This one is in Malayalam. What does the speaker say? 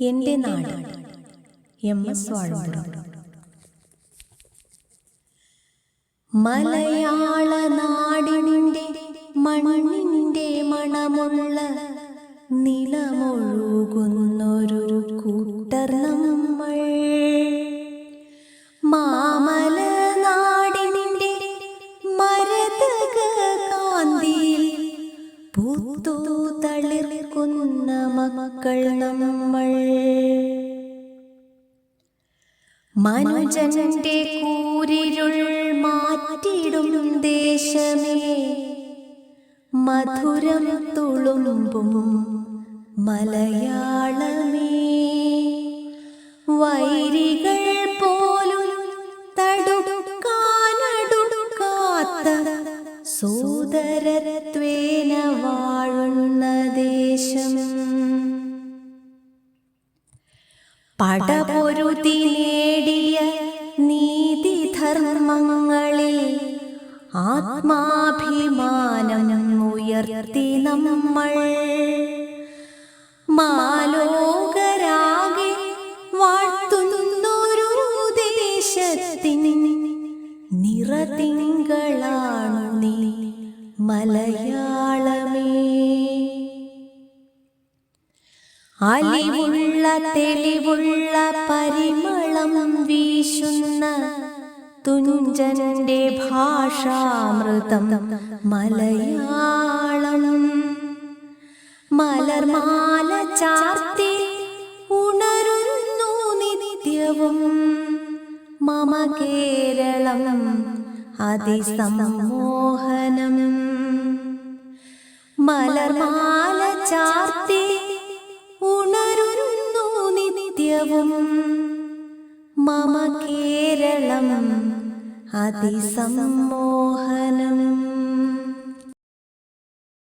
എന്റെ നാട്. M S Vazhampuram. മലയാള നാടിനിന്റെ മണ്ണിന്റെ മണമുള്ള നിലമൊഴുകുന്നൊരു തളിർക്കുന്ന മക്കൾ നമ്മൾ. മനുജന്റെ കൂരിരുൾ മാറ്റിടും ദേശമേ. മധുരം തുളുമ്പും മലയാളമേ. വൈരികൾ പോലും തടുക്കാനടുക്കാത്ത സോദരത്വേന പടപൊരുതി നേടിയ ധർമ്മങ്ങളിൽ ആത്മാഭിമാനം ഉയർത്തി നമ്മൾ. മാലോകരാകെ വാഴ്ത്തുന്നൊരു ദേശത്തിൻ നിറതിങ്കളാണു നീ. മലയാളമേ അലിവുള്ള തെളിവുള്ള പരിമളം വീശുന്ന തുഞ്ചന്റെ ഭാഷാമൃതം മലയാളം. മലർമാല ചാർത്തി ഉണരുന്നു നിത്യവും. മമ കേരളം അതിസമ്മോഹനം. മലർമാല മമ കേരളം അതിസമ്മോഹനം.